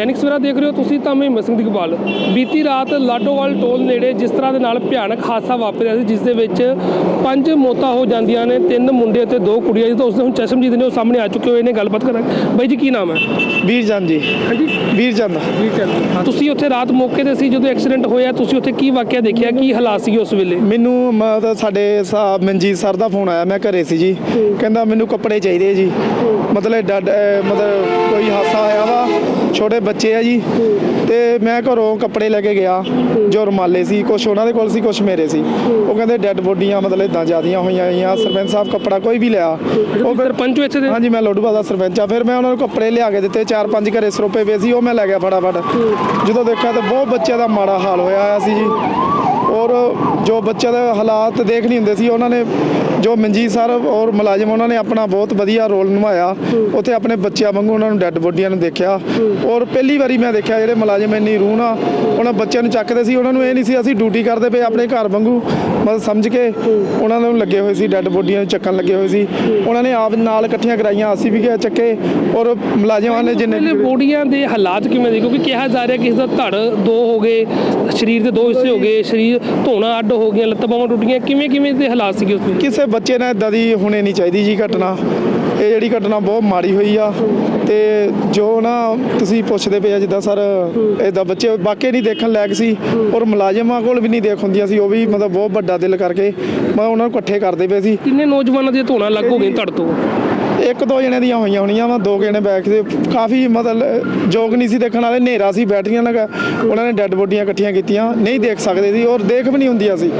ਦੈਨਿਕ ਸਵੇਰਾ ਦੇਖ ਰਹੇ ਹੋ ਤੁਸੀਂ ਤਾਂ ਮੈਂ ਹਿੰਮਤ ਸਿੰਘ ਦਿਗਵਾਲ ਬੀਤੀ ਰਾਤ ਲਾਡੋਵਾਲ ਟੋਲ ਨੇੜੇ ਜਿਸ ਤਰ੍ਹਾਂ ਦੇ ਨਾਲ ਭਿਆਨਕ ਹਾਦਸਾ ਵਾਪਰਿਆ ਸੀ ਜਿਸ ਦੇ ਵਿੱਚ ਪੰਜ ਮੌਤਾਂ ਹੋ ਜਾਂਦੀਆਂ ਨੇ ਤਿੰਨ ਮੁੰਡੇ ਅਤੇ ਦੋ ਕੁੜੀਆਂ ਜੀ ਤਾਂ ਉਸ ਦੇ ਹੁਣ ਚਸ਼ਮਜੀਤ ਨੇ ਉਹ ਸਾਹਮਣੇ ਆ ਚੁੱਕੇ ਹੋਏ ਨੇ ਗੱਲਬਾਤ ਕਰਾਂਗੇ ਬਾਈ ਜੀ ਕੀ ਨਾਮ ਹੈ? ਵੀਰਜਨ ਜੀ। ਹਾਂਜੀ। ਵੀਰਜਨ ਤੁਸੀਂ ਉੱਥੇ ਰਾਤ ਮੌਕੇ ਤੇ ਸੀ ਜਦੋਂ ਐਕਸੀਡੈਂਟ ਹੋਇਆ ਤੁਸੀਂ ਉੱਥੇ ਕੀ ਵਾਕਿਆ ਦੇਖਿਆ ਕੀ ਹਾਲਾਤ ਸੀਗੇ ਉਸ ਵੇਲੇ? ਮੈਨੂੰ ਮਤਲਬ ਸਾਡੇ ਸਾਹਿਬ ਮਨਜੀਤ ਸਰ ਦਾ ਫੋਨ ਆਇਆ ਮੈਂ ਘਰੇ ਸੀ ਜੀ। ਕਹਿੰਦਾ ਮੈਨੂੰ ਕੱਪੜੇ ਚਾਹੀਦੇ ਜੀ। ਮਤਲਬ ਮਤਲਬ ਕੋਈ ਹਾਸਾ ਹੋਇਆ ਵਾ ਛੋਟੇ ਬੱਚੇ ਆ ਜੀ। ਤੇ ਮੈਂ ਘਰੋਂ ਕੱਪੜੇ ਲੈ ਕੇ ਗਿਆ ਜੋ ਰੁਮਾਲੇ ਸੀ ਕੁਝ ਉਹਨਾਂ ਦੇ ਕੋਲ ਸੀ ਕੁਝ ਮੇਰੇ ਸੀ। ਉਹ ਕਹਿੰਦੇ ਡੈੱਡ ਬੋਡੀਆਂ ਮਤਲਬ ਇਦਾਂ ਜਿਆਦੀਆਂ ਹੋਈਆਂ ਹੋਈਆਂ ਸਰਪੰਚ ਸਾਹਿਬ ਕੱਪੜਾ ਕੋਈ ਵੀ ਲਿਆ। ਉਹ ਫਿਰ ਸਰਪੰਚ ਇੱਥੇ ਦੇ? ਹਾਂਜੀ ਮੈਂ ਲੋਡੂਆ ਦਾ ਸਰਪੰਚ ਆ। ਫਿਰ ਮੈਂ ਉਹਨਾਂ ਨੂੰ ਕੱਪੜੇ ਲਿਆ ਕੇ ਦਿੱਤੇ ਚਾਰ ਪੰਜ ਘਰੇ ਸਰੋਪੇ ਪਏ ਸੀ ਉਹ ਮੈਂ ਲੈ ਗਿਆ ਫਟਾਫਟ। ਜਦੋਂ ਦੇਖਿਆ ਤਾਂ ਬਹੁਤ ਬੱਚਿਆਂ ਦਾ ਮਾੜਾ ਹਾਲ ਹੋਇਆ ਹੋਇਆ ਸੀ ਜੀ। ਔਰ ਜੋ ਬੱਚਿਆਂ ਦੇ ਹਾਲਾਤ ਦੇਖ ਨਹੀਂ ਹੁੰਦੇ ਸੀ, ਉਹਨਾਂ ਨੇ ਜੋ ਮਨਜੀਤ ਸਰ ਔਰ ਮੁਲਾਜ਼ਮ, ਉਹਨਾਂ ਨੇ ਆਪਣਾ ਬਹੁਤ ਵਧੀਆ ਰੋਲ ਨਿਭਾਇਆ। ਉੱਥੇ ਆਪਣੇ ਬੱਚਿਆਂ ਵਾਂਗੂ ਉਹਨਾਂ ਨੂੰ ਡੈੱਡ ਬੋਡੀਆਂ ਨੂੰ ਦੇਖਿਆ। ਔਰ ਪਹਿਲੀ ਵਾਰੀ ਮੈਂ ਦੇਖਿਆ ਜਿਹੜੇ ਮੁਲਾਜ਼ਮ ਇੰਨੀ ਰੂਹ ਨਾਲ ਉਹਨਾਂ ਬੱਚਿਆਂ ਨੂੰ ਚੱਕਦੇ ਸੀ, ਉਹਨਾਂ ਨੂੰ ਇਹ ਨਹੀਂ ਸੀ ਅਸੀਂ ਡਿਊਟੀ ਕਰਦੇ ਪਏ ਆਪਣੇ ਘਰ ਵਾਂਗੂ। ਮਤਲਬ ਸਮਝ ਕੇ ਉਹਨਾਂ ਨੂੰ ਲੱਗੇ ਹੋਏ ਸੀ ਡੈੱਡ ਬੋਡੀਆਂ ਨੂੰ ਚੱਕਣ ਲੱਗੇ ਹੋਏ ਸੀ। ਉਹਨਾਂ ਨੇ ਆਪ ਨਾਲ ਇਕੱਠੀਆਂ ਕਰਾਈਆਂ ਅਸੀਂ ਵੀ ਗਏ ਚੱਕੇ ਔਰ ਮੁਲਾਜ਼ਮਾਂ ਨੇ ਜਿੰਨੇ ਬੋਡੀਆਂ ਦੇ ਹਾਲਾਤ ਕਿਵੇਂ ਦੇ ਕਿਉਂਕਿ ਕਿਹਾ ਜਾ ਰਿਹਾ ਕਿਸੇ ਦਾ ਧੜ ਦੋ ਹੋ ਗਏ ਸਰੀਰ ਦੇ ਦੋ ਹਿੱਸੇ ਹੋ ਗਏ ਸਰੀਰ ਧੋਣਾ ਅੱਡ ਹੋ ਗਈਆਂ ਲੱਤਾਂ ਬਾਹਾਂ ਟੁੱਟ ਗਈਆਂ। ਕਿਵੇਂ ਕਿਵੇਂ ਦੇ ਹਾਲਾਤ ਸੀਗੇ ਉਸ ਕਿਸੇ ਬੱਚੇ ਨਾਲ ਇਦਾਂ ਦੀ ਹੋਣੀ ਨਹੀਂ ਚਾਹੀਦੀ ਜੀ ਘਟਨਾ। ਇਹ ਜਿਹੜੀ ਘਟਨਾ ਬਹੁਤ ਮਾੜੀ ਹੋਈ ਆ ਤੇ ਜੋ ਨਾ ਤੁਸੀਂ ਪੁੱਛਦੇ ਪਏ ਆ ਜਿੱਦਾਂ ਸਰ ਇਦਾਂ ਬੱਚੇ ਵਾਕਈ ਨਹੀਂ ਦੇਖਣ ਲਾਇਕ ਸੀ ਔਰ ਮੁਲਾਜ਼ਮਾਂ ਕੋਲ ਵੀ ਨਹੀਂ ਦੇਖ ਹੁੰਦੀਆਂ ਸੀ ਉਹ ਵੀ ਮਤਲਬ ਬਹੁਤ ਵੱਡਾ ਦਿਲ ਕਰਕੇ ਮੈਂ ਉਹਨਾਂ ਨੂੰ ਇਕੱਠੇ ਕਰਦੇ ਪਏ ਸੀ। ਕਿੰਨੇ ਨੌਜਵਾਨਾਂ ਦੀਆਂ ਧੋਣਾ ਲੱਗ ਹੋ ਗਈਆਂ ਧੜ ਤੋਂ? ਇੱਕ ਦੋ ਜਣੇ ਦੀਆਂ ਹੋਈਆਂ ਹੋਣੀਆਂ ਵਾ ਦੋ ਜਣੇ ਬੈਠ ਕੇ ਕਾਫੀ ਮਤਲਬ ਜੋਗ ਨਹੀਂ ਸੀ ਦੇਖਣ ਵਾਲੇ ਹਨੇਰਾ ਸੀ ਬੈਟਰੀਆਂ ਨਾਲ ਉਹਨਾਂ ਨੇ ਡੈੱਡ ਬੋਡੀਆਂ ਇਕੱਠੀਆਂ ਕੀਤੀਆਂ ਨਹੀਂ ਦੇਖ ਸਕਦੇ ਸੀ ਔਰ ਦੇਖ ਵੀ ਨਹੀਂ ਹੁੰਦੀਆਂ ਸੀ।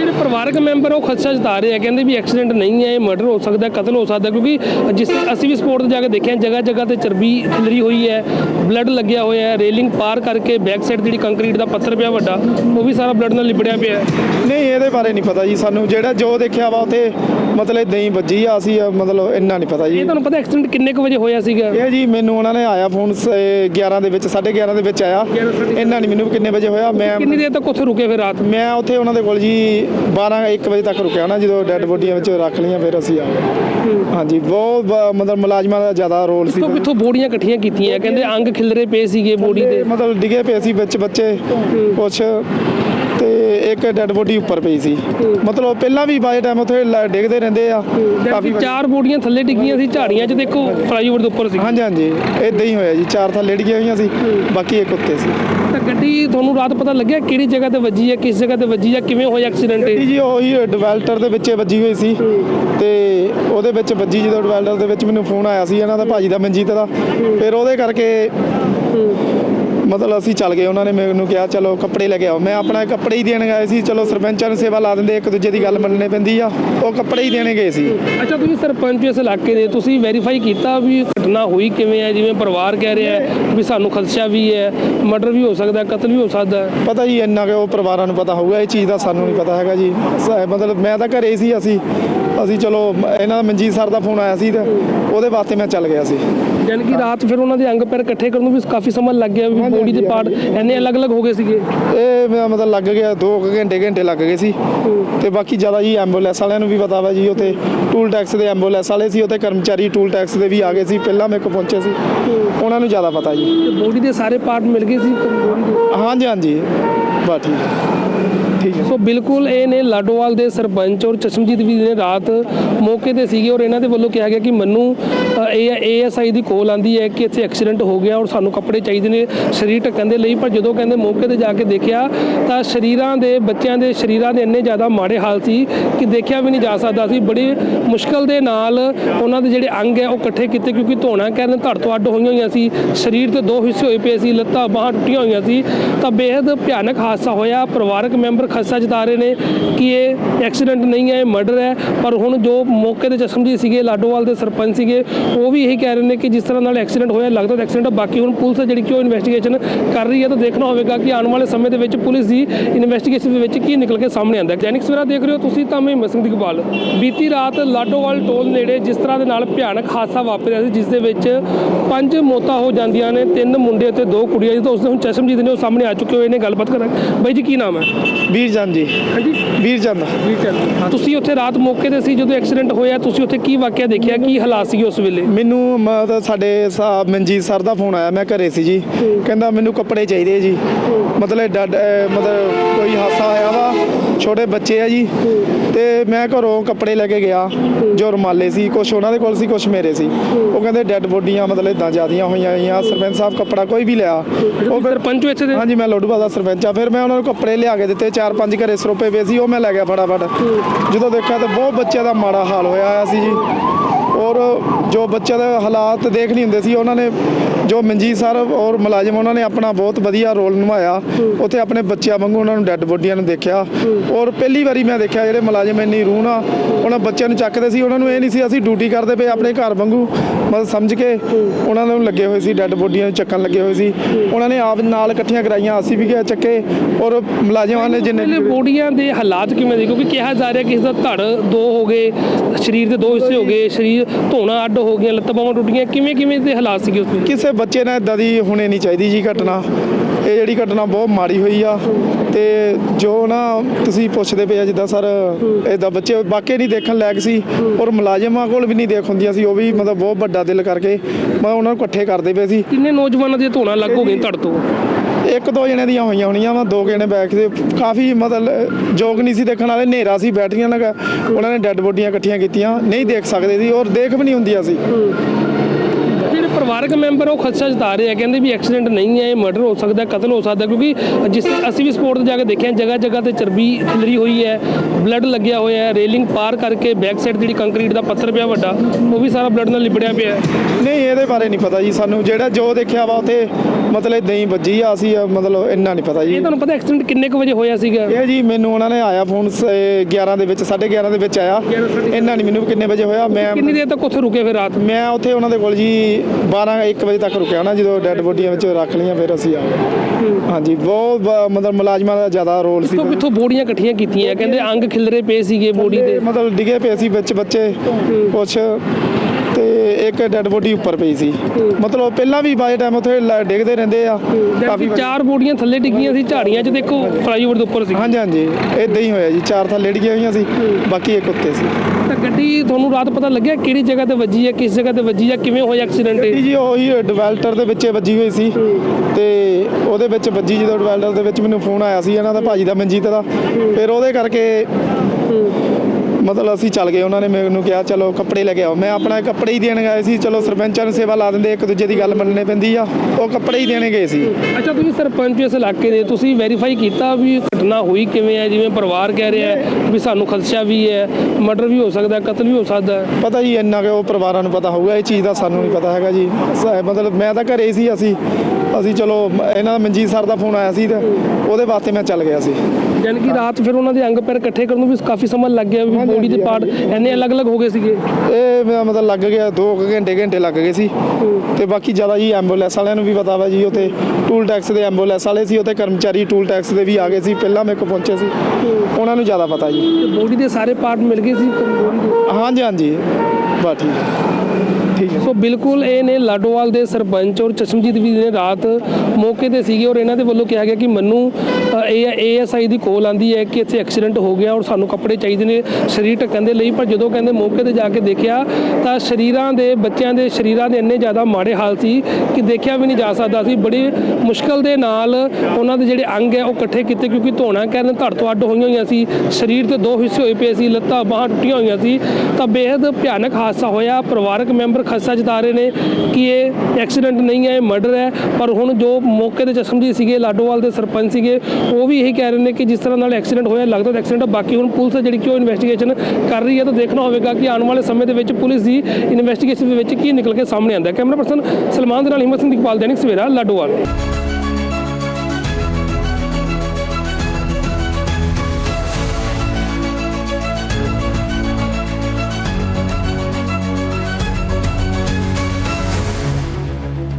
ਜਿਹੜੇ ਪਰਿਵਾਰਕ ਮੈਂਬਰ ਉਹ ਖਦਸ਼ਾ ਜਤਾ ਰਹੇ ਆ ਕਹਿੰਦੇ ਵੀ ਐਕਸੀਡੈਂਟ ਨਹੀਂ ਹੈ ਇਹ ਮਰਡਰ ਹੋ ਸਕਦਾ ਕਤਲ ਹੋ ਸਕਦਾ ਕਿਉਂਕਿ ਜਿਸ ਅਸੀਂ ਵੀ ਸਪੋਰਟ ਤੇ ਜਾ ਕੇ ਦੇਖਿਆ ਜਗ੍ਹਾ ਜਗ੍ਹਾ ਤੇ ਚਰਬੀ ਖਿਲਰੀ ਹੋਈ ਹੈ ਬਲੱਡ ਲੱਗਿਆ ਹੋਇਆ ਹੈ ਰੇਲਿੰਗ ਪਾਰ ਕਰਕੇ ਬੈਕ ਸਾਈਡ ਜਿਹੜੀ ਕੰਕਰੀਟ ਦਾ ਪੱਥਰ ਪਿਆ ਵੱਡਾ ਉਹ ਵੀ ਸਾਰਾ ਬਲੱਡ ਨਾਲ ਲਿਬੜਿਆ ਪਿਆ ਨਹੀਂ ਇਹਦੇ ਬਾਰੇ ਨਹੀਂ ਪਤਾ ਜੀ ਸਾਨੂੰ ਜਿਹੜਾ ਜੋ ਦੇਖਿਆ ਵਾ ਉਥੇ ਮਤਲਬ ਦਹੀਂ ਵੱਜੀ ਆ ਅਸੀਂ ਅ, ਮਤਲਬ ਇੰਨਾ ਨਹੀਂ ਪਤਾ ਜੀ। ਇਹ ਤੁਹਾਨੂੰ ਪਤਾ ਐਕਸੀਡੈਂਟ ਕਿੰਨੇ ਕੁ ਵਜੇ ਹੋਇਆ ਸੀਗਾ? ਇਹ ਜੀ ਮੈਨੂੰ ਉਹਨਾਂ ਨੇ ਆਇਆ ਫੋਨ 11 ਦੇ ਵਿੱਚ 11:30 ਦੇ ਵਿੱਚ ਆਇਆ। 11 ਸਾਢੇ ਇੰਨਾ ਨਹੀਂ ਮੈਨੂੰ ਕਿੰਨੇ ਵਜੇ ਹੋਇਆ ਮੈਂ ਕਿੰਨੀ ਦੇਰ ਤੱਕ ਉੱਥੇ ਰੁਕੇ ਫਿਰ ਰਾਤ ਮੈਂ ਉੱਥੇ ਉਹਨਾਂ ਦੇ ਕੋਲ ਜੀ 12 1 ਵਜੇ ਤੱਕ ਰੁਕਿਆ ਨਾ ਜਦੋਂ ਡੈੱਡ ਬੋਡੀਆਂ ਵਿੱਚ ਰੱਖ ਲਈਆਂ ਫਿਰ ਅਸੀਂ ਆ ਗਏ। ਹਾਂਜੀ ਬਹੁਤ ਬ- ਮਤਲਬ ਮੁਲਾਜ਼ਮਾਂ ਦਾ ਜ਼ਿਆਦਾ ਰੋਲ ਸੀ ਤੋਂ ਕਿੱਥੋਂ ਬੋਡੀਆਂ ਇਕੱਠੀਆਂ ਕੀਤੀਆਂ? ਕਹਿੰਦੇ ਅੰਗ ਖਿਲਰੇ ਪਏ ਸੀਗੇ ਬੋਡੀ ਦੇ। ਮਤਲਬ ਡਿੱਗੇ ਪਏ ਸੀ ਵਿੱਚ ਬੱਚੇ। ਕੁਛ ਤੇ ਇੱਕ ਡੈੱਡ ਬੋਡੀ ਉੱਪਰ ਪਈ ਸੀ। ਮਤਲਬ ਪਹਿਲਾਂ ਵੀ ਬਾਏ ਟਾਈਮ ਉੱਥੇ ਲ- ਡਿੱਗਦੇ ਰਹਿੰਦੇ ਆ। ਕਾਫੀ। ਚਾਰ ਬੋਡੀਆਂ ਥੱਲੇ ਡਿੱਗੀਆਂ ਸੀ ਝਾੜੀਆਂ 'ਚ ਦੇਖੋ ਫਲਾਈਓਵਰ ਦੇ ਉੱਪਰ ਸੀ। ਹਾਂਜੀ ਹਾਂਜੀ ਇਦਾਂ ਹੀ ਹੋਇਆ ਜੀ ਚਾਰ ਥੱਲੇ ਡਿੱਗੀਆਂ ਹੋਈਆਂ ਸੀ ਬਾਕੀ ਇੱਕ ਉੱਤੇ ਸੀ। ਤਾਂ ਗੱਡੀ ਤੁਹਾਨੂੰ ਰਾਤ ਪਤਾ ਲੱਗਿਆ ਕਿਹੜੀ ਜਗ੍ਹਾ ਤੇ ਵੱਜੀ ਹੈ ਕਿਸ ਜਗ੍ਹਾ ਤੇ ਵੱਜੀ ਹੈ ਕਿਵੇਂ ਹੋਇਆ ਐਕਸੀਡੈਂਟ ਗੱਡੀ ਜੀ ਉਹੀ ਡਿਵੈਲਟਰ ਦੇ ਵਿੱਚ ਵੱਜੀ ਹੋਈ ਸੀ ਤੇ ਉਹਦੇ ਵਿੱਚ ਵੱਜੀ ਜਦੋਂ ਡਿਵੈਲਟਰ ਦੇ ਵਿੱਚ ਮੈਨੂੰ ਫੋਨ ਆਇਆ ਸੀ ਇਹਨਾਂ ਦਾ ਭਾਜੀ ਦਾ ਮਨਜੀਤ ਦਾ। ਫਿਰ ਉਹਦੇ ਕਰਕੇ ਮਤਲਬ ਅਸੀਂ ਚੱਲ ਗਏ ਉਹਨਾਂ ਨੇ ਮੈਨੂੰ ਕਿਹਾ ਚਲੋ ਕੱਪੜੇ ਲੈ ਕੇ ਆਓ। ਮੈਂ ਆਪਣਾ ਕੱਪੜੇ ਹੀ ਦੇਣ ਗਏ ਸੀ ਚਲੋ ਸਰਪੰਚਾਂ ਨੂੰ ਸੇਵਾ ਲਾ ਦਿੰਦੇ ਇੱਕ ਦੂਜੇ ਦੀ ਗੱਲ ਮੰਨਣੀ ਪੈਂਦੀ ਆ। ਉਹ ਕੱਪੜੇ ਹੀ ਦੇਣੇ ਗਏ ਸੀ। ਅੱਛਾ ਤੁਸੀਂ ਸਰਪੰਚ ਇਸ ਇਲਾਕੇ ਦੇ ਤੁਸੀਂ ਵੈਰੀਫਾਈ ਕੀਤਾ ਵੀ ਘਟਨਾ ਹੋਈ ਕਿਵੇਂ ਹੈ? ਜਿਵੇਂ ਪਰਿਵਾਰ ਕਹਿ ਰਿਹਾ ਹੈ ਵੀ ਸਾਨੂੰ ਖਦਸ਼ਾ ਵੀ ਹੈ ਮਰਡਰ ਵੀ ਹੋ ਸਕਦਾ ਕਤਲ ਵੀ ਹੋ ਸਕਦਾ ਹੈ। ਪਤਾ ਜੀ ਇੰਨਾ ਕਿ ਉਹ ਪਰਿਵਾਰਾਂ ਨੂੰ ਪਤਾ ਹੋਊਗਾ ਇਹ ਚੀਜ਼ ਦਾ ਸਾਨੂੰ ਨਹੀਂ ਪਤਾ ਹੈਗਾ ਜੀ। ਮਤਲਬ ਮੈਂ ਤਾਂ ਘਰੇ ਸੀ ਅਸੀਂ। ਅਸੀਂ ਚਲੋ ਇਹਨਾਂ ਦਾ ਮਨਜੀਤ ਸਰ ਦਾ ਫੋਨ ਆਇਆ ਸੀ ਤੇ ਉਹਦੇ ਵਾਸਤੇ ਮੈਂ ਚੱਲ ਗਿਆ ਸੀ। ਯਾਨੀ ਕਿ ਰਾਤ ਫਿਰ ਉਹਨਾਂ ਦੇ ਅੰਗ ਪੈਰ ਇਕੱਠੇ ਕਰਨ ਨੂੰ ਵੀ ਕਾਫੀ ਸਮਾਂ ਲੱਗ ਗਿਆ ਵੀ ਬੋਡੀ ਦੇ ਪਾਰਟ ਇੰਨੇ ਅਲੱਗ-ਅਲੱਗ ਹੋ ਗਏ ਸੀਗੇ। ਇਹ ਮੇਰਾ ਮਤਲਬ ਲੱਗ ਗਿਆ 2 ਘੰਟੇ ਘੰਟੇ ਲੱਗ ਗਏ ਸੀ। ਤੇ ਬਾਕੀ ਜ਼ਿਆਦਾ ਜੀ ਐਂਬੂਲੈਂਸ ਵਾਲਿਆਂ ਨੂੰ ਵੀ ਪਤਾ ਵਾ ਜੀ ਉੱਥੇ ਟੂਲ ਟੈਕਸ ਦੇ ਐਂਬੂਲੈਂਸ ਵਾਲੇ ਸੀ ਉੱਥੇ ਕਰਮਚਾਰੀ ਟੂਲ ਟੈਕਸ ਦੇ ਵੀ ਆ ਗਏ ਸੀ ਪਹਿਲਾਂ ਮੇਰੇ ਕੋਲ ਪਹੁੰਚੇ ਸੀ। ਉਹਨਾਂ ਨੂੰ ਜ਼ਿਆਦਾ ਪਤਾ ਜੀ। ਬੋਡੀ ਦੇ ਸਾਰੇ ਪਾਰਟ ਮਿਲ ਗਏ ਸੀ ਬੋਡੀ ਦੇ? ਹਾਂਜੀ ਹਾਂਜੀ। ਬਸ ਠੀਕ ਹੈ ਠੀਕ ਹੈ। ਸੋ ਬਿਲਕੁਲ ਇਹ ਨੇ ਲਾਡੋਵਾਲ ਦੇ ਸਰਪੰਚ ਔਰ ਚਸ਼ਮਜੀਤ ਵੀ ਨੇ ਰਾਤ ਮੌਕੇ ਤੇ ਸੀਗੇ ਔਰ ਇਹਨਾਂ ਦੇ ਵੱਲੋਂ ਕਿਹਾ ਗਿਆ ਕਿ ਮੈਨੂੰ ਏਐਸਆਈ ਦੀ ਕੋਲ ਆਂਦੀ ਹੈ ਕਿ ਇੱਥੇ ਐਕਸੀਡੈਂਟ ਹੋ ਗਿਆ ਔਰ ਸਾਨੂੰ ਕੱਪੜੇ ਚਾਹੀਦੇ ਨੇ ਸਰੀਰ ਢੱਕਣ ਦੇ ਲਈ। ਪਰ ਜਦੋਂ ਕਹਿੰਦੇ ਮੌਕੇ ਤੇ ਜਾ ਕੇ ਦੇਖਿਆ ਤਾਂ ਸਰੀਰਾਂ ਦੇ, ਬੱਚਿਆਂ ਦੇ ਸਰੀਰਾਂ ਦੇ ਇੰਨੇ ਜ਼ਿਆਦਾ ਮਾੜੇ ਹਾਲ ਸੀ ਕਿ ਦੇਖਿਆ ਵੀ ਨਹੀਂ ਜਾ ਸਕਦਾ ਸੀ। ਬੜੀ ਮੁਸ਼ਕਲ ਦੇ ਨਾਲ ਉਹਨਾਂ ਦੇ ਜਿਹੜੇ ਅੰਗ ਹੈ ਉਹ ਇਕੱਠੇ ਕੀਤੇ ਕਿਉਂਕਿ ਧੋਣਾ ਕਾਰਨ ਧੜ ਤੋਂ ਅੱਡ ਹੋਈਆਂ ਹੋਈਆਂ ਸੀ। ਸਰੀਰ 'ਤੇ ਦੋ ਹਿੱਸੇ ਹੋਏ ਪਏ ਸੀ, ਲੱਤਾਂ ਬਾਹਾਂ ਟੁੱਟੀਆਂ ਹੋਈਆਂ ਸੀ। ਤਾਂ ਬੇहद ਭਿਆਨਕ ਹਾਦਸਾ ਹੋਇਆ। ਪਰਿਵਾਰਕ ਮੈਂਬਰ ਖਸਾ ਜਤਾ ਰਹੇ ਨੇ ਕਿ ਇਹ ਐਕਸੀਡੈਂਟ ਨਹੀਂ ਹੈ, ਇਹ ਮਰਡਰ ਹੈ। ਪਰ ਹੁਣ ਜੋ ਮੌਕੇ ਦੇ ਚਸ਼ਮਜੀਤ ਸੀਗੇ, ਲਾਡੋਵਾਲ ਦੇ ਸਰਪੰਚ ਸੀਗੇ, ਉਹ ਵੀ ਇਹੀ ਕਹਿ ਰਹੇ ਨੇ ਕਿ ਜਿਸ ਤਰ੍ਹਾਂ ਨਾਲ ਐਕਸੀਡੈਂਟ ਹੋਇਆ, ਲੱਗਦਾ ਐਕਸੀਡੈਂਟ ਬਾਕੀ ਹੁਣ ਪੁਲਿਸ ਜਿਹੜੀ ਕਿ ਉਹ ਇਨਵੈਸਟੀਗੇਸ਼ਨ ਕਰ ਰਹੀ ਹੈ। ਤਾਂ ਦੇਖਣਾ ਹੋਵੇਗਾ ਕਿ ਆਉਣ ਵਾਲੇ ਸਮੇਂ ਦੇ ਵਿੱਚ ਪੁਲਿਸ ਦੀ ਇਨਵੈਸਟੀਗੇਸ਼ਨ ਦੇ ਵਿੱਚ ਕੀ ਨਿਕਲ ਕੇ ਸਾਹਮਣੇ ਆਉਂਦਾ ਹੈ। ਦੈਨਿਕ ਸਵੇਰਾ ਦੇਖ ਰਹੇ ਹੋ ਤੁਸੀਂ ਤਾਂ ਮੈਂ ਹਿੰਮਤ ਸਿੰਘ ਦਿਗਵਾਲ ਬੀਤੀ ਰਾਤ ਲਾਡੋਵਾਲ ਟੋਲ ਨੇੜੇ ਜਿਸ ਤਰ੍ਹਾਂ ਦੇ ਨਾਲ ਭਿਆਨਕ ਹਾਦਸਾ ਵਾਪਰਿਆ ਸੀ, ਜਿਸ ਦੇ ਵਿੱਚ ਪੰਜ ਮੌਤਾਂ ਹੋ ਜਾਂਦੀਆਂ ਨੇ, ਤਿੰਨ ਮੁੰਡੇ ਅਤੇ ਦੋ ਕੁੜੀਆਂ ਜੀ ਤਾਂ ਉਸ ਦੇ ਹੁਣ ਚਸ਼ਮਜੀਤ ਨੇ ਉਹ ਸਾਹਮਣੇ ਆ ਚੁੱਕੇ ਹੋਏ ਨੇ। ਗੱਲਬਾਤ ਕਰਾਂਗੇ। ਬਾਈ ਜੀ, ਕੀ ਨਾਮ ਹੈ? ਵੀਰ ਜੀ ਹਾਂਜੀ। ਵੀਰਜਨ ਤੁਸੀਂ ਉੱਥੇ ਰਾਤ ਮੌਕੇ ਤੇ ਸੀ ਜਦੋਂ ਐਕਸੀਡੈਂਟ ਹੋਇਆ ਤੁਸੀਂ ਉੱਥੇ ਕੀ ਵਾਕਿਆ ਦੇਖਿਆ? ਕੀ ਹਾਲਾਤ ਸੀਗੇ ਉਸ ਵੇਲੇ? ਮੈਨੂੰ ਮਤਲਬ ਸਾਡੇ ਸਾਹਿਬ ਮਨਜੀਤ ਸਰ ਦਾ ਫੋਨ ਆਇਆ ਮੈਂ ਘਰੇ ਸੀ ਜੀ। ਕਹਿੰਦਾ ਮੈਨੂੰ ਕੱਪੜੇ ਚਾਹੀਦੇ ਜੀ। ਮਤਲਬ ਮਤਲਬ ਕੋਈ ਹਾਸਾ ਆਇਆ ਵਾ? ਛੋਟੇ ਬੱਚੇ ਆ ਜੀ ਤੇ ਮੈਂ ਘਰੋਂ ਕੱਪੜੇ ਲੈ ਕੇ ਗਿਆ ਜੋ ਰੁਮਾਲੇ ਸੀ ਕੁਝ ਉਹਨਾਂ ਦੇ ਕੋਲ ਸੀ ਕੁਝ ਮੇਰੇ ਸੀ। ਉਹ ਕਹਿੰਦੇ ਡੈੱਡ ਬੋਡੀਆਂ ਮਤਲਬ ਇਦਾਂ ਜਿਆਦੀਆਂ ਹੋਈਆਂ ਹੋਈਆਂ ਸਰਪੰਚ ਸਾਹਿਬ ਕੱਪੜਾ ਕੋਈ ਵੀ ਲਿਆ। ਉਹ ਸਰਪੰਚ ਹੋ ਇੱਥੇ ਦੇ? ਹਾਂਜੀ ਮੈਂ ਲੋਡੂਆ ਦਾ ਸਰਪੰਚ ਆ। ਫਿਰ ਮੈਂ ਉਹਨਾਂ ਨੂੰ ਕੱਪੜੇ ਲਿਆ ਕੇ ਦਿੱਤੇ ਚਾਰ ਪੰਜ ਘਰੇ ਸਰੋਪੇ ਪਏ ਸੀ ਉਹ ਮੈਂ ਲੈ ਗਿਆ ਫਟਾਫਟ। ਜਦੋਂ ਦੇਖਿਆ ਤਾਂ ਬਹੁਤ ਬੱਚਿਆਂ ਦਾ ਮਾੜਾ ਹਾਲ ਹੋਇਆ ਹੋਇਆ ਸੀ ਜੀ। ਔਰ ਜੋ ਬੱਚਿਆਂ ਦੇ ਹਾਲਾਤ ਦੇਖ ਨਹੀਂ ਹੁੰਦੇ ਸੀ, ਉਹਨਾਂ ਨੇ ਜੋ ਮਨਜੀਤ ਸਰ ਔਰ ਮੁਲਾਜ਼ਮ ਉਹਨਾਂ ਨੇ ਆਪਣਾ ਬਹੁਤ ਵਧੀਆ ਰੋਲ ਨਿਭਾਇਆ। ਉੱਥੇ ਆਪਣੇ ਬੱਚਿਆਂ ਵਾਂਗੂ ਉਹਨਾਂ ਨੂੰ ਡੈੱਡ ਬੋਡੀਆਂ ਨੂੰ ਦੇਖਿਆ। ਔਰ ਪਹਿਲੀ ਵਾਰੀ ਮੈਂ ਦੇਖਿਆ ਜਿਹੜੇ ਮੁਲਾਜ਼ਮ ਇੰਨੀ ਰੂਹ ਨਾਲ ਉਹਨਾਂ ਬੱਚਿਆਂ ਨੂੰ ਚੱਕਦੇ ਸੀ, ਉਹਨਾਂ ਨੂੰ ਇਹ ਨਹੀਂ ਸੀ ਅਸੀਂ ਡਿਊਟੀ ਕਰਦੇ ਪਏ ਆਪਣੇ ਘਰ ਵਾਂਗੂ। ਮਤਲਬ ਸਮਝ ਕੇ ਉਹਨਾਂ ਨੂੰ ਲੱਗੇ ਹੋਏ ਸੀ, ਡੈੱਡ ਬੋਡੀਆਂ ਨੂੰ ਚੱਕਣ ਲੱਗੇ ਹੋਏ ਸੀ। ਉਹਨਾਂ ਨੇ ਆਪ ਨਾਲ ਇਕੱਠੀਆਂ ਕਰਾਈਆਂ, ਅਸੀਂ ਵੀ ਗਏ ਚੱਕੇ। ਔਰ ਮੁਲਾਜ਼ਮਾਂ ਨੇ ਜਿੰਨੇ ਬੋਡੀਆਂ ਦੇ ਹਾਲਾਤ ਕਿਵੇਂ ਦੇ? ਕਿਉਂਕਿ ਕਿਹਾ ਜਾ ਰਿਹਾ ਕਿ ਇਸ ਦਾ ਧੜ ਦੋ ਹੋ ਗਏ, ਸਰੀਰ ਦੇ ਦੋ ਹਿੱਸੇ ਹੋ ਗਏ, ਸਰੀਰ ਧੋਣਾ ਅੱਡ ਹੋ ਗਿਆ ਲੱਤਾਂ ਬਾਹਾਂ ਟੁੱਟ ਗਈਆਂ ਕਿਵੇਂ ਕਿਵੇਂ ਦੇ ਹਾਲਾਤ ਸੀਗੇ ਉਸ ਵੇਲੇ? ਕਿਸੇ ਬੱਚੇ ਨਾਲ ਇਦਾਂ ਦੀ ਹੋਣੀ ਨਹੀਂ ਚਾਹੀਦੀ ਜੀ ਘਟਨਾ। ਇਹ ਜਿਹੜੀ ਘਟਨਾ ਬਹੁਤ ਮਾੜੀ ਹੋਈ ਆ ਤੇ ਜੋ ਨਾ ਤੁਸੀਂ ਪੁੱਛਦੇ ਪਏ ਆ ਜਿੱਦਾਂ ਸਰ ਇਦਾਂ ਬੱਚੇ ਬਾਕੀ ਨਹੀਂ ਦੇਖਣ ਲਾਇਕ ਸੀ ਔਰ ਮੁਲਾਜ਼ਮਾਂ ਕੋਲ ਵੀ ਨਹੀਂ ਦੇਖ ਹੁੰਦੀਆਂ ਸੀ ਉਹ ਵੀ ਮਤਲਬ ਬਹੁਤ ਵੱਡਾ ਦਿਲ ਕਰਕੇ ਮੈਂ ਉਹਨਾਂ ਨੂੰ ਇਕੱਠੇ ਕਰਦੇ ਪਏ ਸੀ। ਕਿੰਨੇ ਨੌਜਵਾਨਾਂ ਦੇ ਧੋਣਾ ਲੱਗ ਹੋ ਗਏ ਧੜ ਤੋਂ? ਇੱਕ ਦੋ ਜਣੇ ਦੀਆਂ ਹੋਈਆਂ ਹੋਣੀਆਂ ਵਾ, ਦੋ ਜਣੇ ਬੈਠ ਕੇ ਕਾਫੀ ਮਤਲਬ ਜੋਗ ਨਹੀਂ ਸੀ ਦੇਖਣ ਵਾਲੇ, ਹਨੇਰਾ ਸੀ ਬੈਟਰੀਆਂ ਲਗਾ ਉਹਨਾਂ ਨੇ ਡੈੱਡ ਬੋਡੀਆਂ ਇਕੱਠੀਆਂ ਕੀਤੀਆਂ, ਨਹੀਂ ਦੇਖ ਸਕਦੇ ਸੀ ਔਰ ਦੇਖ ਵੀ ਨਹੀਂ ਹੁੰਦੀਆਂ ਸੀ। ਜਿਹੜੇ ਪਰਿਵਾਰਕ ਮੈਂਬਰ ਉਹ ਖਦਸ਼ਾ ਜਤਾ ਰਹੇ ਆ ਕਹਿੰਦੇ ਵੀ ਐਕਸੀਡੈਂਟ ਨਹੀਂ ਹੈ ਇਹ ਮਰਡਰ ਹੋ ਸਕਦਾ ਕਤਲ ਹੋ ਸਕਦਾ ਕਿਉਂਕਿ ਜਿਸ ਅਸੀਂ ਵੀ ਸਪੋਰਟ ਤੇ ਜਾ ਕੇ ਦੇਖਿਆ ਜਗ੍ਹਾ ਜਗ੍ਹਾ ਤੇ ਚਰਬੀ ਖਿਲਰੀ ਹੋਈ ਹੈ ਬਲੱਡ ਲੱਗਿਆ ਹੋਇਆ ਹੈ ਰੇਲਿੰਗ ਪਾਰ ਕਰਕੇ ਬੈਕ ਸਾਈਡ ਜਿਹੜੀ ਕੰਕਰੀਟ ਦਾ ਪੱਥਰ ਪਿਆ ਵੱਡਾ ਉਹ ਵੀ ਸਾਰਾ ਬਲੱਡ ਨਾਲ ਲਿਬੜਿਆ ਪਿਆ ਨਹੀਂ ਇਹਦੇ ਬਾਰੇ ਨਹੀਂ ਪਤਾ ਜੀ ਸਾਨੂੰ ਜਿਹੜਾ ਜੋ ਦੇਖਿਆ ਵਾ ਉਥੇ ਮਤਲਬ ਦਹੀਂ ਵੱਜੀ ਆ ਅਸੀਂ ਮਤਲਬ ਇੰਨਾ ਨਹੀਂ ਪਤਾ ਜੀ। ਇਹ ਤੁਹਾਨੂੰ ਪਤਾ ਐਕਸੀਡੈਂਟ ਕਿੰਨੇ ਕੁ ਵਜੇ ਹੋਇਆ ਸੀਗਾ? ਇਹ ਜੀ ਮੈਨੂੰ ਉਹਨਾਂ ਨੇ ਆਇਆ ਫੋਨ 11 ਦੇ ਵਿੱਚ 11:30 ਦੇ ਵਿੱਚ ਆਇਆ। ਇੰਨਾ ਨਹੀਂ ਮੈਨੂੰ ਕਿੰਨੇ ਵਜੇ ਹੋਇਆ ਮੈਂ ਕਿੰਨੀ ਦੇਰ ਤੱਕ ਉੱਥੇ ਰੁਕੇ ਫਿਰ ਰਾਤ? ਮੈਂ ਉੱਥੇ ਉਹਨਾਂ ਦੇ ਕੋਲ ਜੀ 12 1 ਵਜੇ ਤੱਕ ਰੁਕਿਆ ਨਾ ਜਦੋਂ ਡੈੱਡ ਬੋਡੀਆਂ ਵਿੱਚ ਰੱਖ ਲਈਆਂ ਫਿਰ ਅਸੀਂ ਆ ਗਏ। ਹਾਂਜੀ ਬਹੁਤ ਬ- ਮਤਲਬ ਮੁਲਾਜ਼ਮਾਂ ਦਾ ਜ਼ਿਆਦਾ ਰੋਲ ਸੀ ਕਿੱਥੋਂ ਕਿੱਥੋਂ ਬੋਡੀਆਂ ਇਕੱਠੀਆਂ ਕੀਤੀਆਂ? ਕਹਿੰਦੇ ਅੰਗ ਖਿਲਰੇ ਪਏ ਸੀਗੇ ਬੋਡੀ ਦੇ। ਮਤਲਬ ਡਿੱਗੇ ਪਏ ਸੀ ਵਿੱਚ ਬੱਚੇ ਕੁਛ ਤੇ ਇੱਕ ਡੈੱਡ ਬੋਡੀ ਉੱਪਰ ਪਈ ਸੀ। ਮਤਲਬ ਪਹਿਲਾਂ ਵੀ ਬਾਏ ਟਾਈਮ ਉੱਥੇ ਲ- ਡਿੱਗਦੇ ਰਹਿੰਦੇ ਆ। ਕਾਫੀ। ਚਾਰ ਬੋਡੀਆਂ ਥੱਲੇ ਡਿੱਗੀਆਂ ਸੀ ਝਾੜੀਆਂ 'ਚ ਦੇਖੋ ਫਲਾਈਓਵਰ ਦੇ ਉੱਪਰ ਸੀ। ਹਾਂਜੀ ਹਾਂਜੀ। ਇਦਾਂ ਹੀ ਹੋਇਆ ਜੀ। ਚਾਰ ਥੱਲੇ ਡਿੱਗੀਆਂ ਹੋਈਆਂ ਸੀ ਬਾਕੀ ਇੱਕ ਉੱਤੇ ਸੀ। ਤਾਂ ਗੱਡੀ ਤੁਹਾਨੂੰ ਰਾਤ ਪਤਾ ਲੱਗਿਆ ਕਿਹੜੀ ਜਗ੍ਹਾ ਤੇ ਵੱਜੀ ਹੈ ਕਿਸ ਜਗ੍ਹਾ ਤੇ ਵੱਜੀ ਹੈ ਕਿਵੇਂ ਹੋਇਆ ਐਕਸੀਡੈਂਟ ਗੱਡੀ ਜੀ ਉਹੀ ਡਿਵੈਲਟਰ ਦੇ ਵਿੱਚ ਵੱਜੀ ਹੋਈ ਸੀ। ਤੇ ਉਹਦੇ ਵਿੱਚ ਵੱਜੀ ਜਦੋਂ ਡਿਵੈਲਟਰ ਦੇ ਵਿੱਚ ਮੈਨੂੰ ਫੋਨ ਆਇਆ ਸੀ ਇਹਨਾਂ ਦਾ ਭਾਜੀ ਦਾ ਮਨਜੀਤ ਦਾ। ਫਿਰ ਉਹਦੇ ਕਰਕੇ ਮਤਲਬ ਅਸੀਂ ਚੱਲ ਗਏ ਉਹਨਾਂ ਨੇ ਮੈਨੂੰ ਕਿਹਾ ਚਲੋ ਕੱਪੜੇ ਲੈ ਕੇ ਆਓ। ਮੈਂ ਆਪਣਾ ਕੱਪੜੇ ਹੀ ਦੇਣ ਗਏ ਸੀ ਚਲੋ ਸਰਪੰਚਾਂ ਨੂੰ ਸੇਵਾ ਲਾ ਦਿੰਦੇ ਇੱਕ ਦੂਜੇ ਦੀ ਗੱਲ ਮੰਨਣੀ ਪੈਂਦੀ ਆ ਉਹ ਕੱਪੜੇ ਹੀ ਦੇਣੇ ਗਏ ਸੀ। ਅੱਛਾ ਤੁਸੀਂ ਸਰਪੰਚ ਇਸ ਇਲਾਕੇ ਦੇ ਤੁਸੀਂ ਵੈਰੀਫਾਈ ਕੀਤਾ ਵੀ ਘਟਨਾ ਹੋਈ ਕਿਵੇਂ ਹੈ? ਜਿਵੇਂ ਪਰਿਵਾਰ ਕਹਿ ਰਿਹਾ ਵੀ ਸਾਨੂੰ ਖਦਸ਼ਾ ਵੀ ਹੈ ਮਰਡਰ ਵੀ ਹੋ ਸਕਦਾ ਕਤਲ ਵੀ ਹੋ ਸਕਦਾ ਪਤਾ ਜੀ ਇੰਨਾ ਕਿ ਉਹ ਪਰਿਵਾਰਾਂ ਨੂੰ ਪਤਾ ਹੋਊਗਾ ਇਹ ਚੀਜ਼ ਦਾ ਸਾਨੂੰ ਨਹੀਂ ਪਤਾ ਹੈਗਾ ਜੀ। ਮਤਲਬ ਮੈਂ ਤਾਂ ਘਰੇ ਸੀ ਅਸੀਂ ਅਸੀਂ ਚਲੋ ਇਹਨਾਂ ਦਾ ਮਨਜੀਤ ਸਰ ਦਾ ਫੋਨ ਆਇਆ ਸੀ ਤੇ ਉਹਦੇ ਵਾਸਤੇ ਮੈਂ ਚੱਲ ਗਿਆ ਸੀ। ਯਾਨੀ ਕਿ ਰਾਤ ਫਿਰ ਉਹਨਾਂ ਦੇ ਅੰਗ ਪੈਰ ਇਕੱਠੇ ਕਰਨ ਨੂੰ ਵੀ ਕਾਫੀ ਸਮਾਂ ਲੱਗ ਗਿਆ ਵੀ ਬੋਡੀ ਦੇ ਪਾਰਟ ਇੰਨੇ ਅਲੱਗ-ਅਲੱਗ ਹੋ ਗਏ ਸੀਗੇ। ਇਹ ਮੇਰਾ ਮਤਲਬ ਲੱਗ ਗਿਆ 2 ਘੰਟੇ ਘੰਟੇ ਲੱਗ ਗਏ ਸੀ। ਤੇ ਬਾਕੀ ਜ਼ਿਆਦਾ ਜੀ ਐਂਬੂਲੈਂਸ ਵਾਲਿਆਂ ਨੂੰ ਵੀ ਪਤਾ ਵਾ ਜੀ ਉੱਥੇ ਟੂਲ ਟੈਕਸ ਦੇ ਐਂਬੂਲੈਂਸ ਵਾਲੇ ਸੀ ਉੱਥੇ ਕਰਮਚਾਰੀ ਟੂਲ ਟੈਕਸ ਦੇ ਵੀ ਆ ਗਏ ਸੀ ਪਹਿਲਾਂ ਮੇਰੇ ਕੋਲ ਪਹੁੰਚੇ ਸੀ। ਉਹਨਾਂ ਨੂੰ ਜ਼ਿਆਦਾ ਪਤਾ ਜੀ। ਬੋਡੀ ਦੇ ਸਾਰੇ ਪਾਰਟ ਮਿਲ ਗਏ ਸੀ ਹਾਂਜੀ ਹਾਂਜੀ। ਠੀਕ ਹੈ। ਠੀਕ ਹੈ। ਸੋ ਬਿਲਕੁਲ ਇਹ ਨੇ ਲਾਡੋਵਾਲ ਦੇ ਸਰਪੰਚ ਔਰ ਚਸ਼ਮਜੀਤ ਵੀ ਨੇ ਰਾਤ ਮੌਕੇ ਤੇ ਸੀਗੇ ਔਰ ਇਹਨਾਂ ਦੇ ਵੱਲੋਂ ਕਿਹਾ ਗਿਆ ਕਿ ਮੈਨੂੰ ਅ, ਇਹ ਏਐਸਆਈ ਦੀ ਕੋਲ ਆਂਦੀ ਹੈ ਕਿ ਇੱਥੇ ਐਕਸੀਡੈਂਟ ਹੋ ਗਿਆ ਔਰ ਸਾਨੂੰ ਕੱਪੜੇ ਚਾਹੀਦੇ ਨੇ ਸਰੀਰ ਢੱਕਣ ਦੇ ਲਈ ਪਰ ਜਦੋਂ ਕਹਿੰਦੇ ਮੌਕੇ ਤੇ ਜਾ ਕੇ ਦੇਖਿਆ ਤਾਂ ਸਰੀਰਾਂ ਦੇ ਬੱਚਿਆਂ ਦੇ ਸਰੀਰਾਂ ਦੇ ਇੰਨੇ ਜ਼ਿਆਦਾ ਮਾੜੇ ਹਾਲ ਸੀ ਕਿ ਦੇਖਿਆ ਵੀ ਨਹੀਂ ਜਾ ਸਕਦਾ ਸੀ। ਬੜੀ ਮੁਸ਼ਕਲ ਦੇ ਨਾਲ ਉਹਨਾਂ ਦੇ ਜਿਹੜੇ ਅੰਗ ਹੈ ਉਹ ਇਕੱਠੇ ਕੀਤੇ ਕਿਉਂਕਿ ਧੋਣਾ ਕਰਨ ਧੜ ਤੋਂ ਅੱਡ ਹੋਈਆਂ ਹੋਈਆਂ ਸੀ ਸਰੀਰ 'ਤੇ ਦੋ ਹਿੱਸੇ ਹੋਏ ਪਏ ਸੀ ਲੱਤਾਂ ਬਾਹਾਂ ਟੁੱਟੀਆਂ ਹੋਈਆਂ ਸੀ ਤਾਂ ਬੇहद ਭਿਆਨਕ ਹਾਦਸਾ ਹੋਇਆ ਪਰਿਵਾਰਕ ਮੈਂਬਰ ਖਦਸ਼ਾ ਜਤਾ ਰਹੇ ਨੇ ਕਿ ਇਹ ਐਕਸੀਡੈਂਟ ਨਹੀਂ ਹੈ, ਇਹ ਮਰਡਰ ਹੈ। ਪਰ ਹੁਣ ਜੋ ਮੌਕੇ ਤੇ ਚਸ਼ਮਦੀਦ ਸੀਗੇ, ਲਾਡੋਵਾਲ ਦੇ ਸਰਪੰਚ ਸੀਗੇ, ਉਹ ਵੀ ਇਹੀ ਕਹਿ ਰਹੇ ਨੇ ਕਿ ਜਿਸ ਤਰ੍ਹਾਂ ਨਾਲ ਐਕਸੀਡੈਂਟ ਹੋਇਆ, ਲੱਗਦਾ ਐਕਸੀਡੈਂਟ ਬਾਕੀ ਹੁਣ ਪੁਲਿਸ ਜਿਹੜੀ ਕਿ ਉਹ ਇਨਵੈਸਟੀਗੇਸ਼ਨ ਕਰ ਰਹੀ ਹੈ, ਤਾਂ ਦੇਖਣਾ ਹੋਵੇਗਾ ਕਿ ਆਉਣ ਵਾਲੇ ਸਮੇਂ ਦੇ ਵਿੱਚ ਪੁਲਿਸ ਦੀ ਇਨਵੈਸਟੀਗੇਸ਼ਨ ਦੇ ਵਿੱਚ ਕੀ ਨਿਕਲ ਕੇ ਸਾਹਮਣੇ ਆਉਂਦਾ ਕੈਮਰਾ ਪਰਸਨ ਸਲਮਾਨ ਦੇ ਨਾਲ ਹਿੰਮਤ ਸਿੰਘ ਦੀਪਾਲ, ਦੈਨਿਕ ਸਵੇਰਾ, ਲਾਡੋਵਾਲ।